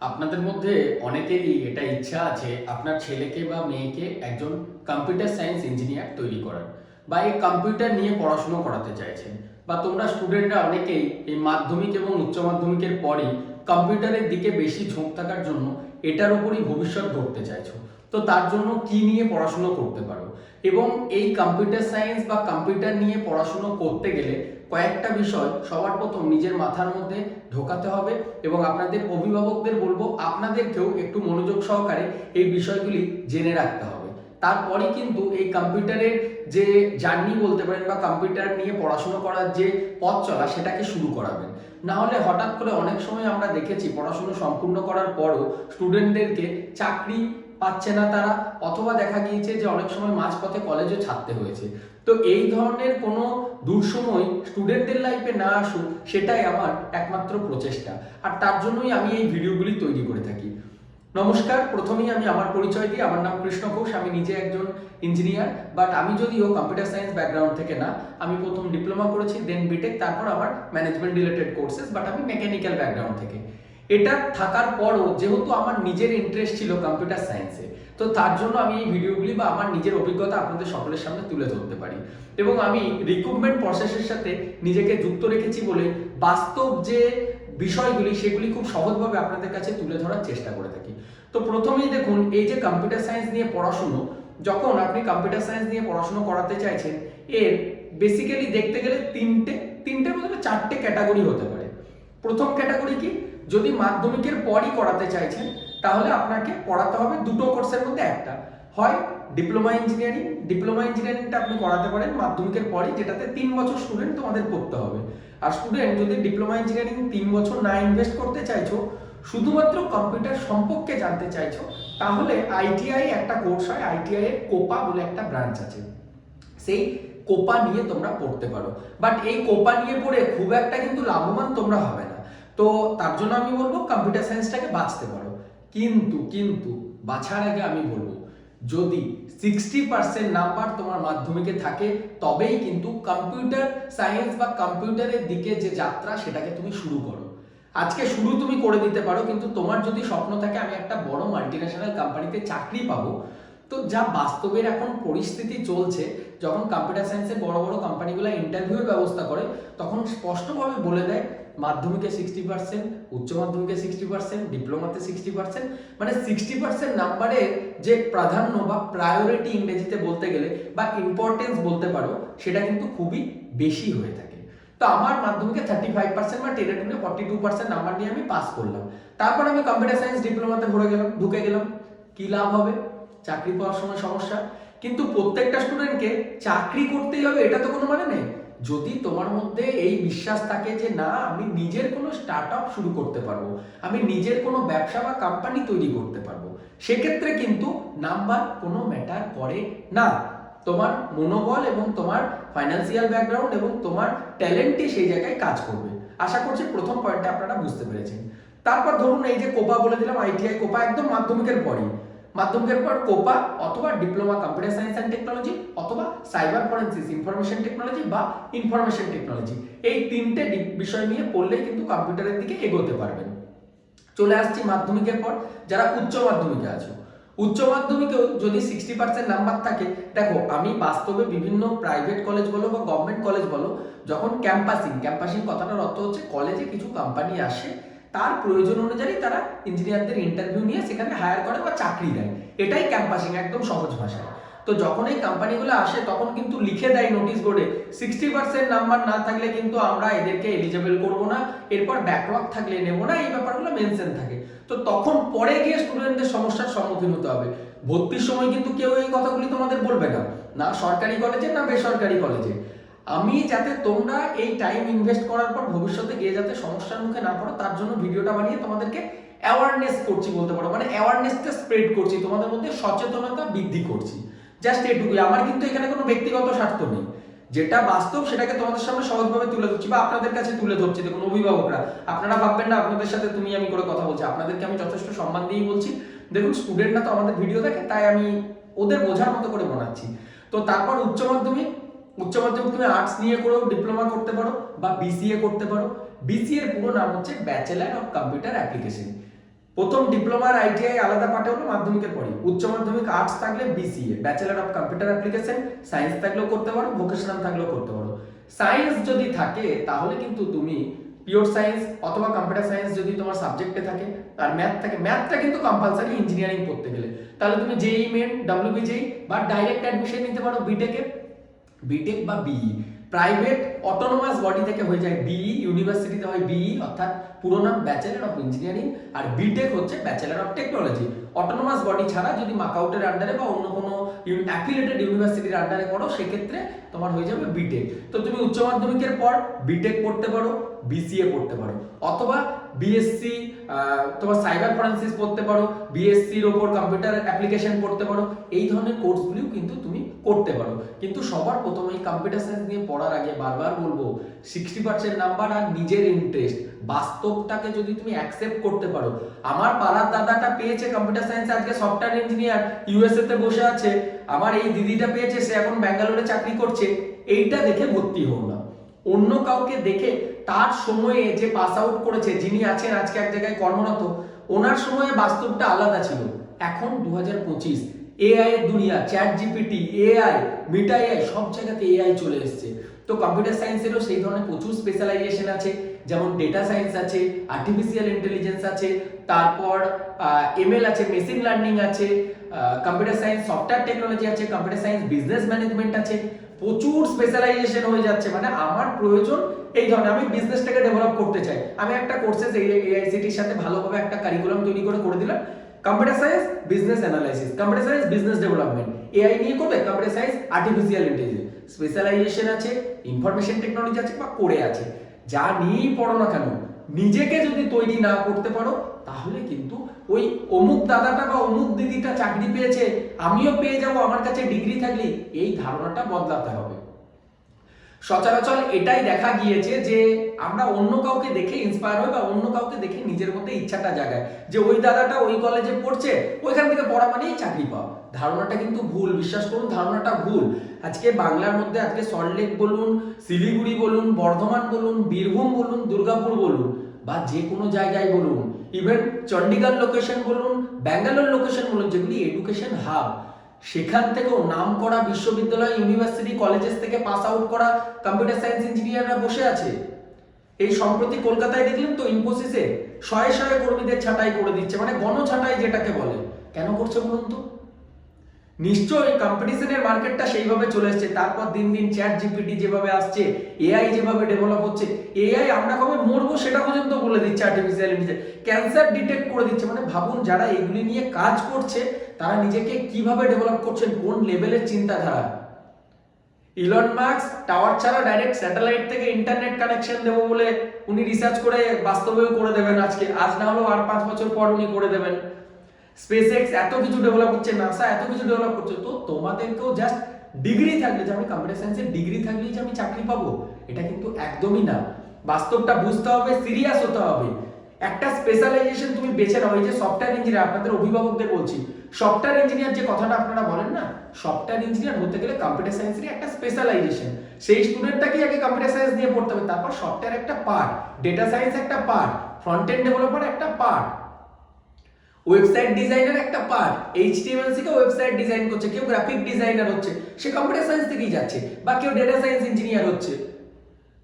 আপনাদের মধ্যে অনেকেরই এটা ইচ্ছা আছে, আপনার ছেলেকে বা মেয়েকে একজন কম্পিউটার সায়েন্স ইঞ্জিনিয়ার তৈরি করার বা এই কম্পিউটার নিয়ে পড়াশুনো করাতে চাইছেন। বা তোমরা স্টুডেন্টরা অনেকেই এই মাধ্যমিক এবং উচ্চ মাধ্যমিকের পরেই কম্পিউটারের দিকে বেশি ঝোঁক থাকার জন্য এটার উপরই ভবিষ্যৎ গড়তে চাইছো। তো তার জন্য কি নিয়ে পড়াশুনো করতে পারো? এবং এই কম্পিউটার সায়েন্স বা কম্পিউটার নিয়ে পড়াশুনো করতে গেলে কয়েকটা বিষয় সবার প্রথম নিজের মাথার মধ্যে ঢোকাতে হবে এবং আপনাদের অভিভাবকদের বলব, আপনাদেরকেও একটু মনোযোগ সহকারে এই বিষয়গুলি জেনে রাখতে হবে। তারপরে কিন্তু এই কম্পিউটারের যে জার্নি বলতে পারেন বা কম্পিউটার নিয়ে পড়াশুনো করার যে পথ চলা, সেটাকে শুরু করাবেন। না হলে হঠাৎ করে অনেক সময় আমরা দেখেছি পড়াশুনো সম্পূর্ণ করার পরও স্টুডেন্টদেরকে চাকরি পাচ্ছে না তারা, অথবা দেখা গিয়েছে যে অনেক সময় মাঝপথে কলেজও ছাড়তে হয়েছে। তো এই ধরনের কোনো দুঃসময় স্টুডেন্টদের লাইফে না আসুক, সেটাই আমার একমাত্র প্রচেষ্টা। আর তার জন্যই আমি এই ভিডিওগুলি তৈরি করে থাকি। নমস্কার, প্রথমেই আমি আমার পরিচয় দিই। আমার নাম কৃষ্ণ ঘোষ, আমি নিজে একজন ইঞ্জিনিয়ার বাট আমি যদিও কম্পিউটার সায়েন্স ব্যাকগ্রাউন্ড থেকে না, আমি প্রথম ডিপ্লোমা করেছি দেন বিটেক তারপর আমার ম্যানেজমেন্ট রিলেটেড কোর্সেস বাট আমি মেকানিক্যাল ব্যাকগ্রাউন্ড থেকে। এটা থাকার পরও যেহেতু আমার নিজের ইন্টারেস্ট ছিল কম্পিউটার সায়েন্সে তো তার জন্য আমি এই ভিডিওগুলি বা আমার নিজের অভিজ্ঞতা আপনাদের সকলের সামনে তুলে ধরতে পারি। এবং আমি রিক্রুটমেন্ট প্রসেসের সাথে নিজেকে যুক্ত রেখেছি বলে বাস্তব যে বিষয়গুলি, সেগুলি খুব সহজভাবে আপনাদের কাছে তুলে ধরার চেষ্টা করে থাকি। তো প্রথমেই দেখুন, এই যে কম্পিউটার সায়েন্স নিয়ে পড়াশুনো, যখন আপনি কম্পিউটার সায়েন্স নিয়ে পড়াশুনো করাতে চাইছেন, এর বেসিক্যালি দেখতে গেলে তিনটে তিনটে বলতে চারটে ক্যাটাগরি হতে পারে। প্রথম ক্যাটাগরি কি? যদি মাধ্যমিকের পরই করাতে চাইছেন, তাহলে আপনাকে পড়াতে হবে দুটো কোর্সের মধ্যে একটা। হয় ডিপ্লোমা ইঞ্জিনিয়ারিং, ডিপ্লোমা ইঞ্জিনিয়ারিংটা আপনি করাতে পারেন মাধ্যমিকের পরই, যেটাতে তিন বছর স্টুডেন্ট তোমাদের পড়তে হবে। আর স্টুডেন্ট যদি ডিপ্লোমা ইঞ্জিনিয়ারিং তিন বছর না ইনভেস্ট করতে চাইছো, শুধুমাত্র কম্পিউটার সম্পর্কে জানতে চাইছো, তাহলে আইটিআই একটা কোর্স হয় আইটিআই এর কোপা বলে একটা ব্রাঞ্চ আছে। সেই কোপা নিয়ে তোমরা পড়তে পারো। বাট এই কোপা নিয়ে পড়ে খুব একটা কিন্তু লাভবান তোমরা হবে তো তার জন্য আমি বলব কম্পিউটার সায়েন্সটাকে বাঁচতে পারো। কিন্তু কিন্তু বাছার আগে আমি বলব, যদি সিক্সটি পার্সেন্ট নাম্বার তোমার মাধ্যমিকে থাকে, তবেই কিন্তু কম্পিউটার সায়েন্স বা কম্পিউটারের দিকে যে যাত্রা, সেটাকে তুমি শুরু করো। আজকে শুরু তুমি করে দিতে পারো, কিন্তু তোমার যদি স্বপ্ন থাকে, আমি একটা বড় মাল্টিন্যাশনাল কোম্পানিতে চাকরি পাবো, তো যা বাস্তবের এখন পরিস্থিতি চলছে, যখন কম্পিউটার সায়েন্সের বড় বড় কোম্পানিগুলো ইন্টারভিউর ব্যবস্থা করে, তখন স্পষ্টভাবে বলে দেয় মাধ্যমিকে সিক্সটি পার্সেন্ট উচ্চ মাধ্যমিকে সিক্সটি পার্সেন্ট ডিপ্লোমাতে সিক্সটি পার্সেন্ট মানে সিক্সটি পার্সেন্ট নাম্বারের যে প্রাধান্য বা প্রায়োরিটি ইংরেজিতে বলতে গেলে বা ইম্পর্টেন্স বলতে পারো, সেটা কিন্তু খুবই বেশি হয়ে থাকে। তো আমার মাধ্যমিকে থার্টি ফাইভ পার্সেন্ট বা টেনে টুনে ফর্টি টু পার্সেন্ট নাম্বার নিয়ে আমি পাস করলাম। তারপর আমি কম্পিউটার সায়েন্স ডিপ্লোমাতে ভরে গেলাম, ঢুকে গেলাম। কি লাভ হবে? চাকরি পাওয়ার সময় সমস্যা। কিন্তু প্রত্যেকটা স্টুডেন্টকে চাকরি করতেই হবে, এটা তো কোনো মানে নেই। যদি তোমার মধ্যে এই বিশ্বাস থাকে যে, না, আমি নিজের কোনো স্টার্ট আপ শুরু করতে পারব, আমি নিজের কোনো ব্যবসা বা কোম্পানি তৈরি করতে পারব, সেক্ষেত্রে কিন্তু নাম্বার কোনো ম্যাটার করে না। তোমার মনোবল এবং তোমার ফাইন্যান্সিয়াল ব্যাকগ্রাউন্ড এবং তোমার ট্যালেন্টই সেই জায়গায় কাজ করবে। আশা করছি প্রথম পয়েন্টটা আপনারা বুঝতে পেরেছেন। তারপর ধরুন এই যে কোপা বলে দিলাম আইটিআই কোপা একদম মাধ্যমিকের পরই। মাধ্যমিকের পর কোপা অথবা diploma computer science and technology অথবা সাইবার ফরেন্সিস ইনফরমেশন টেকনোলজি বা ইনফরমেশন টেকনোলজি এই তিনটে বিষয় নিয়ে পড়লেই কিন্তু কম্পিউটারের দিকে এগোতে পারবেন। চলে আসছি মাধ্যমিকের পর, যারা উচ্চ মাধ্যমিকে আছো। উচ্চ মাধ্যমিকেও যদি সিক্সটি পার্সেন্ট নাম্বার থাকে, দেখো, আমি বাস্তবে বিভিন্ন প্রাইভেট কলেজ বলো বা গভর্নমেন্ট কলেজ বলো, যখন ক্যাম্পাসিং ক্যাম্পাসিং কথাটার অর্থ হচ্ছে কলেজে কিছু কোম্পানি আসে তার প্রয়োজন অনুযায়ী তারা ইঞ্জিনিয়ারদের ইন্টারভিউ নিয়ে সেখানে হায়ার করে বা চাকরি দেয়। এটাই ক্যাম্পাসিং একদম সহজ ভাষায়। তো যখন এই কোম্পানিগুলো আসে, তখন কিন্তু লিখে দেয় নোটিশ বোর্ডে সিক্সটি পার্সেন্ট নাম্বার না থাকলে কিন্তু আমরা এদেরকে এলিজেবল করব না। এরপর ব্যাকলগ থাকলে নেব না। এই ব্যাপারগুলো মেনশন থাকে। তো তখন পরে গিয়ে স্টুডেন্টদের সমস্যার সম্মুখীন হতে হবে। ভর্তির সময় কিন্তু কেউ এই কথাগুলি তোমাদের বলবে না। না সরকারি কলেজে না বেসরকারি কলেজে আমি যাতে তোমরা এই টাইম ইনভেস্ট করার পর ভবিষ্যতে গিয়ে যাতে সমস্যার মুখে না পড়ো, তার জন্য ভিডিওটা বানিয়ে তোমাদেরকে অ্যাওয়ারনেস করছি বলতে পারো। মানে অ্যাওয়ারনেসটা স্প্রেড করছি, তোমাদের মধ্যে সচেতনতা বৃদ্ধি করছি। জাস্ট এটুকুই। আমার কিন্তু এখানে কোনো ব্যক্তিগত স্বার্থ নেই। যেটা বাস্তব সেটাকে তোমাদের সামনে সহজভাবে তুলে ধরছি বা আপনাদের কাছে তুলে ধরছি। দেখুন, অভিভাবকরা, আপনারা ভাববেন না, আপনাদের সাথে তুমি আমি করে কথা বলছি। আপনাদেরকে আমি যথেষ্ট সম্মান দিয়েই বলছি। দেখুন স্টুডেন্টরা তো আমাদের ভিডিও দেখে, তাই আমি ওদের বোঝার মতো করে বানাচ্ছি। তো তারপর উচ্চ মাধ্যমিক উচ্চ মাধ্যমিক তুমি আর্টস নিয়ে করেও ডিপ্লোমা করতে পারো বা বিসিএ করতে পারো। বিসিএ এর পুরো নাম হচ্ছে ব্যাচেলার অফ কম্পিউটার অ্যাপ্লিকেশন প্রথম ডিপ্লোমার আইটিআই আলাদা পাঠে হলো মাধ্যমিকের পরে উচ্চ মাধ্যমিক আর্টস থাকলে BCA bachelor of computer application science থাকলেও করতে পারো ভোকেশনাল থাকলেও করতে পারো। সায়েন্স যদি থাকে, তাহলে কিন্তু তুমি পিওর সায়েন্স অথবা কম্পিউটার সায়েন্স যদি তোমার সাবজেক্টে থাকে, আর ম্যাথ থাকে ম্যাথটা কিন্তু কম্পালসারি ইঞ্জিনিয়ারিং পড়তে গেলে। তাহলে তুমি জেই মেন ডাব্লিউবিজেই বা ডাইরেক্ট অ্যাডমিশন নিতে পারো বিটেকে বিটেক বা বিই প্রাইভেট অটোনোমাস বডি থেকে হয়ে যায় বিই ইউনিভার্সিটিতে হয় বিই অর্থাৎ পুরো নাম ব্যাচেলার অফ ইঞ্জিনিয়ারিং আর বিটেক হচ্ছে bachelor of technology autonomous body ছাড়া যদি মাকাউটের আন্ডারে বা অন্য কোনো অ্যাফিলিয়েটেড ইউনিভার্সিটির আন্ডারে করো, সেক্ষেত্রে তোমার হয়ে যাবে বিটেক তো তুমি উচ্চ মাধ্যমিকের পর বিটেক পড়তে পারো বিসিএ পড়তে পারো, অথবা বিএসসি তোমার সাইবার ফরেন্সিস পড়তে পারো বিএসসির ওপর কম্পিউটার অ্যাপ্লিকেশন পড়তে পারো, এই ধরনের কোর্সগুলিও কিন্তু তুমি করতে পারো। কিন্তু সবার প্রথমে কম্পিউটার সায়েন্স নিয়ে পড়ার আগে বারবার বলব সিক্সটি পার্সেন্ট নাম্বার আর নিজের ইন্টারেস্ট বাস্তবটাকে যদি তুমি অ্যাকসেপ্ট করতে পারো। আমার পাড়ার দাদাটা পেয়েছে কম্পিউটার সায়েন্স আজকে সফটওয়্যার ইঞ্জিনিয়ার ইউএসএ তে বসে আছে। আমার এই দিদিটা পেয়েছে, সে এখন ব্যাঙ্গালোরে চাকরি করছে। এইটা দেখে ভর্তি হও না। অন্য কাউকে দেখে তার সময়ে যে পাস আউট করেছে, যিনি আছেন আজকে এক জায়গায় কর্মরত, ওনার সময়ে বাস্তবটা আলাদা ছিল। এখন দু হাজার পঁচিশ এআই এর দুনিয়া chat GPT AI Meta AI সব জায়গাতে এআই চলে এসেছে। তো কম্পিউটার সায়েন্সেরও সেই ধরনের প্রচুর স্পেশালাইজেশন আছে, যেমন ডেটা সায়েন্স আছে আর্টিফিশিয়াল ইন্টেলিজেন্স আছে, তারপর এমএল আছে মেশিন লার্নিং আছে কম্পিউটার সায়েন্স সফটওয়্যার টেকনোলজি আছে কম্পিউটার সায়েন্স বিজনেস ম্যানেজমেন্ট আছে, প্রচুর স্পেশালাইজেশন হয়ে যাচ্ছে। মানে আমার প্রয়োজন এই ধরনের, আমি বিজনেসটাকে ডেভেলপ করতে চাই। আমি একটা কোর্সেস এআইসিটির সাথে ভালোভাবে একটা কারিকুলাম তৈরি করে করে দিলাম computer science business analysis computer science business development AI নিয়ে করবে computer science artificial intelligence specialisation আছে ইনফরমেশন টেকনোলজি আছে বা করে আছে। যা নিয়েই পড়ো না কেন, নিজেকে যদি তৈরি না করতে পারো, তাহলে কিন্তু ওই অমুক দাদাটা বা অমুক দিদিটা চাকরি পেয়েছে, আমিও পেয়ে যাব, আমার কাছে ডিগ্রি থাকলে, এই ধারণাটা বদলাতে হবে। সচরাচর এটাই দেখা গিয়েছে যে আমরা অন্য কাউকে দেখে ইন্সপায়ার হই বা অন্য কাউকে দেখে নিজের মধ্যে ইচ্ছাটা জাগায় যে ওই দাদাটা ওই কলেজে পড়ছে, ওইখান থেকে পড়া মানেই চাকরি পাওয়া। ধারণাটা কিন্তু ভুল, বিশ্বাস করুন, ধারণাটা ভুল। আজকে বাংলার মধ্যে আজকে সল্টলেক বলুন, শিলিগুড়ি বলুন, বর্ধমান বলুন, বীরভূম বলুন, দুর্গাপুর বলুন, বা যে কোনো জায়গায় বলুন ইভেন চণ্ডীগড় লোকেশন বলুন ব্যাঙ্গালোর লোকেশন বলুন, যেগুলি এডুকেশন হাব সেখান থেকেও নাম করা বিশ্ববিদ্যালয় ইউনিভার্সিটি কলেজেস থেকে পাস আউট করা কম্পিউটার সায়েন্স ইঞ্জিনিয়াররা বসে আছে। এই সম্প্রতি কলকাতায় দেখলেন তো ইনফোসিসে শয়ে শয়ে কর্মীদের ছাঁটাই করে দিচ্ছে মানে গণছাঁটাই যেটাকে বলে। কেন করছে বলুন তো? নিশ্চয়ই কম্পিটিশনের মার্কেটটা সেইভাবে চলে এসছে। তারপর দিন দিন চ্যাট জিপিটি যেভাবে আসছে এআই যেভাবে ডেভেলপ হচ্ছে এআই আমরা কবে মরবো সেটা পর্যন্ত বলে দিচ্ছে আর্টিফিশিয়াল ইন্টেলিজেন্স ক্যান্সার ডিটেক্ট করে দিচ্ছে। মানে ভাবুন, যারা এগুলি নিয়ে কাজ করছে তারা নিজেকে কীভাবে ডেভেলপ করছেন, কোন লেভেলের চিন্তাধারা? ইলন মার্কস টাওয়ার ছাড়া ডাইরেক্ট স্যাটেলাইট থেকে ইন্টারনেট কানেকশন দেবো বলে উনি রিসার্চ করে বাস্তবেও করে দেবেন আজকে। আজ না হলেও আর পাঁচ বছর পর উনি করে দেবেন। স্পেস এক্স এত কিছু ডেভেলপ করছে নাসা এত কিছু ডেভেলপ করছে। তো তোমাদেরকেও জাস্ট ডিগ্রি থাকলে, যে আমি কম্পিউটার সায়েন্সের ডিগ্রি থাকলেই যে আমি চাকরি পাবো, এটা কিন্তু একদমই না। বাস্তবটা বুঝতে হবে সিরিয়াস হতে হবে। একটা স্পেশালাইজেশন তুমি বেছে নাও, এই যে সফটওয়্যার ইঞ্জিনিয়ার আপনাদের অভিভাবকদের বলছি সফটওয়্যার ইঞ্জিনিয়ার যে কথাটা আপনারা বলেন না সফটওয়্যার ইঞ্জিনিয়ার হতে গেলে কম্পিউটার সায়েন্সের একটা স্পেশালাইজেশন সেই স্টুডেন্টটাকে আগে কম্পিউটার সায়েন্স নিয়ে পড়তে হবে, তারপর সফটওয়্যার একটা পার্ট ডেটা সায়েন্স একটা পার্ট ফ্রন্ট এন্ড ডেভেলপার একটা পার্ট ওয়েবসাইট ডিজাইনার একটা পার্ট এইচটিএমএল থেকে ওয়েবসাইট ডিজাইন করছে, কেউ গ্রাফিক ডিজাইনার হচ্ছে, সে কম্পিউটার সায়েন্স থেকেই যাচ্ছে, বা কেউ ডেটা সায়েন্স ইঞ্জিনিয়ার হচ্ছে।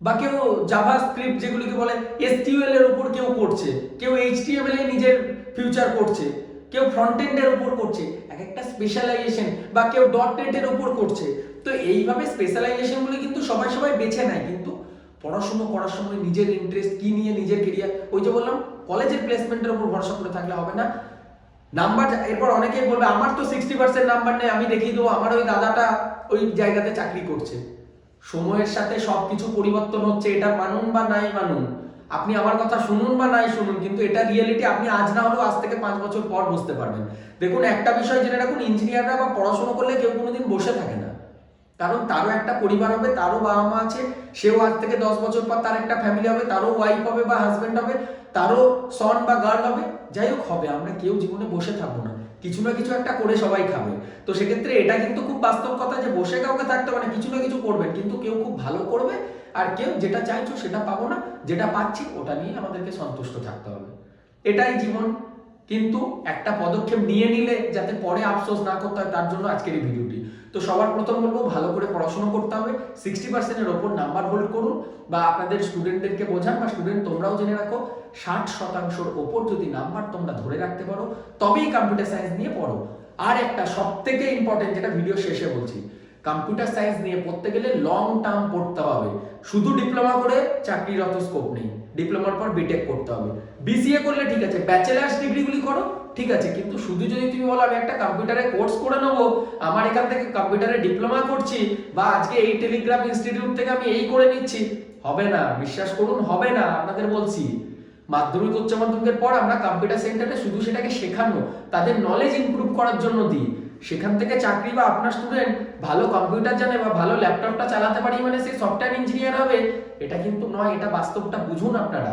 বা কেউ জাভা স্ক্রিপ্ট যেগুলিকে বলে এসটিউএল এর উপর কেউ করছে, কেউ এইচটিএমএল এ নিজের ফিউচার করছে, কেউ ফ্রন্ট এন্ডের উপর করছে, এক একটা স্পেশালাইজেশন বা কেউ ডট নেটের উপর করছে। তো এইভাবে স্পেশালাইজেশনগুলি কিন্তু সবাই সবাই বেছে নেয়, কিন্তু পড়াশুনো করার সময় নিজের ইন্টারেস্ট কি নিয়ে নিজের কেরিয়ার ওই যে বললাম, কলেজের প্লেসমেন্টের উপর ভরসা করে থাকলে হবে না। নাম্বার এরপর অনেকেই বলবে, আমার তো সিক্সটি পার্সেন্ট নাম্বার নেই, আমি দেখিয়ে দেবো, আমার ওই দাদাটা ওই জায়গাতে চাকরি করছে। সময়ের সাথে সবকিছু পরিবর্তন হচ্ছে, এটা মানুন বা নাই মানুন। আপনি আমার কথা শুনুন বা নাই শুনুন, কিন্তু এটা রিয়েলিটি আপনি আজ না হলেও আজ থেকে পাঁচ বছর পর বুঝতে পারবেন। দেখুন, একটা বিষয় জেনে রাখুন ইঞ্জিনিয়াররা বা পড়াশোনা করলে কেউ কোনোদিন বসে থাকে না। কারণ তারও একটা পরিবার হবে, তারও বাবা মা আছে, সেও আজ থেকে দশ বছর পর তার একটা ফ্যামিলি হবে, তারও ওয়াইফ হবে বা হাজব্যান্ড হবে, তারও সন বা গার্ল হবে। যাই হোক, হবে, আমরা কেউ জীবনে বসে থাকব না। কিছু না কিছু একটা করে সবাই খাবে। তো সেক্ষেত্রে এটা কিন্তু খুব বাস্তব কথা যে বসে কাউকে থাকতে মানে কিছু না কিছু করবে কিন্তু কেউ খুব ভালো করবে আর কেউ যেটা চাইছো সেটা পাবো না, যেটা পাচ্ছি ওটা নিয়ে আমাদেরকে সন্তুষ্ট থাকতে হবে। এটাই জীবন। কিন্তু একটা পদক্ষেপ নিয়ে নিলে যাতে পরে আফসোস না করতে হয়, তার জন্য আজকের এই ভিডিওটি। তো সবার প্রথম বলব, ভালো করে পড়াশোনা করতে হবে। সিক্সটি পার্সেন্টের ওপর নাম্বার হোল্ড করুন বা আপনাদের স্টুডেন্টদেরকে বোঝান বা স্টুডেন্ট তোমরাও জেনে রাখো, ষাট শতাংশর ওপর যদি নাম্বার তোমরা ধরে রাখতে পারো, তবেই কম্পিউটার সায়েন্স নিয়ে পড়ো। আর একটা সব থেকে ইম্পর্টেন্ট যেটা ভিডিও শেষে বলছি কম্পিউটার সায়েন্স নিয়ে পড়তে গেলে লং টার্ম পড়তে হবে। শুধু ডিপ্লোমা করে চাকরির অত স্কোপ নেই। ডিপ্লোমার পর বিটেক করতে হবে। বিসিএ করলে ঠিক আছে ব্যাচেলার্স ডিগ্রিগুলি করো, ঠিক আছে, কিন্তু শুধু যদি তুমি বলো, আমি একটা কম্পিউটারে কোর্স করে নেব, আমার এখান থেকে কম্পিউটারে ডিপ্লোমা করছি, বা আজকে এই টেলিগ্রাফ ইনস্টিটিউট থেকে আমি এই করে নিচ্ছি। হবে না, বিশ্বাস করুন, হবে না, আপনাদের বলছি। মাধ্যমিক উচ্চ মাধ্যমিকের পর আমরা কম্পিউটার সেন্টারে শুধু সেটাকে শেখানো, তাদের নলেজ ইমপ্রুভ করার জন্য দিই। সেখান থেকে চাকরি বা আপনার স্টুডেন্ট ভালো কম্পিউটার জানে বা ভালো ল্যাপটপটা চালাতে পারি মানে সে সফটওয়্যার ইঞ্জিনিয়ার হবে এটা কিন্তু নয় এটা বাস্তবটা বুঝুন আপনারা।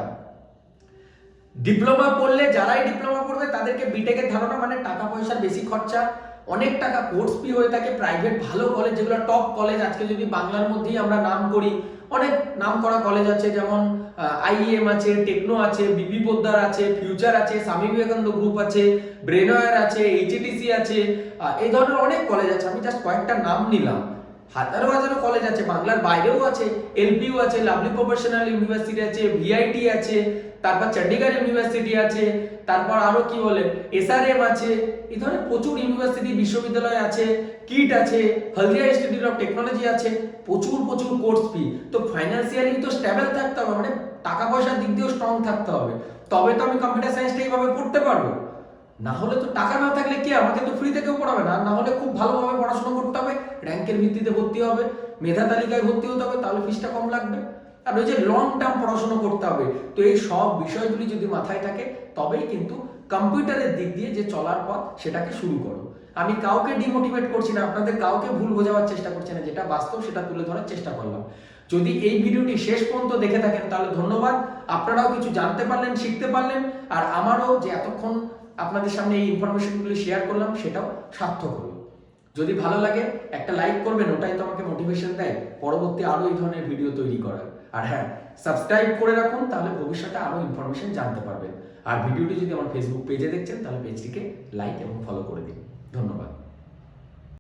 ডিপ্লোমা পড়লে যারাই ডিপ্লোমা পড়বে তাদেরকে বিটেকের ধারণা মানে টাকা পয়সার বেশি খরচা অনেক টাকা কোর্স ফি হয়ে থাকে প্রাইভেট ভালো কলেজ যেগুলো টপ কলেজ আজকে যদি বাংলার মধ্যেই আমরা নাম করি অনেক নাম করা কলেজ আছে যেমন আইএম আছে টেকনো আছে বিবি পোদ্দার আছে ফিউচার আছে স্বামী বিবেকানন্দ গ্রুপ আছে ব্রেনওয়ার আছে এইচএটিসি আছে আহ, এই ধরনের অনেক কলেজ আছে। আমি জাস্ট কয়েকটা নাম নিলাম। হাজারো হাজারো কলেজ আছে, বাংলার বাইরেও আছে এলপিইউ আছে লাভলি প্রফেশনাল ইউনিভার্সিটি আছে ভিআইটি আছে, তারপর চণ্ডীগড় ইউনিভার্সিটি আছে, তারপর আরও কি বলে এসআরএম আছে, এই ধরনের প্রচুর ইউনিভার্সিটি বিশ্ববিদ্যালয় আছে কিট আছে হলদিয়া ইনস্টিটিউট অফ টেকনোলজি আছে, প্রচুর প্রচুর কোর্স ফি তো ফাইন্যান্সিয়ালি তো স্টেবল থাকতে হবে মানে টাকা পয়সার দিক দিয়েও স্ট্রং থাকতে হবে। তবে তো আমি কম্পিউটার সায়েন্সটা এইভাবে পড়তে পারব। না হলে তো টাকা না থাকলে কি, আমাকে তো ফ্রি থেকেও পড়াবে না না হলে খুব ভালোভাবে পড়াশোনা করতে হবে র্যাঙ্কের ভিত্তিতে ভর্তি হবে, মেধা তালিকায় ভর্তি হতে হবে, তাহলে ফিসটা কম লাগবে। আর ওই যে লং টার্ম পড়াশোনা করতে হবে, তো এই সব বিষয়গুলি যদি মাথায় থাকে, তবেই কিন্তু কম্পিউটারের দিক দিয়ে যে চলার পথ, সেটাকে শুরু করো। আমি কাউকে ডিমোটিভেট করছি না, আপনাদের কাউকে ভুল বোঝাবার চেষ্টা করছি না, যেটা বাস্তব সেটা তুলে ধরার চেষ্টা করলাম। যদি এই ভিডিওটি শেষ পর্যন্ত দেখে থাকেন, তাহলে ধন্যবাদ। আপনারাও কিছু জানতে পারলেন, শিখতে পারলেন, আর আমারও যে এতক্ষণ আপনাদের সামনে এই ইনফরমেশনগুলি শেয়ার করলাম, সেটাও সার্থক হলো। যদি ভালো লাগে, একটা লাইক করবেন, ওটাই তো আমাকে মোটিভেশন দেয়। পরবর্তী আরও এই ধরনের ভিডিও তৈরি করার। আর হ্যাঁ সাবস্ক্রাইব করে রাখুন, তাহলে ভবিষ্যতে আরও ইনফরমেশন জানতে পারবেন। আর ভিডিওটি যদি আমার ফেসবুক পেজে দেখছেন, তাহলে পেজটিকে লাইক এবং ফলো করে দিন। ধন্যবাদ।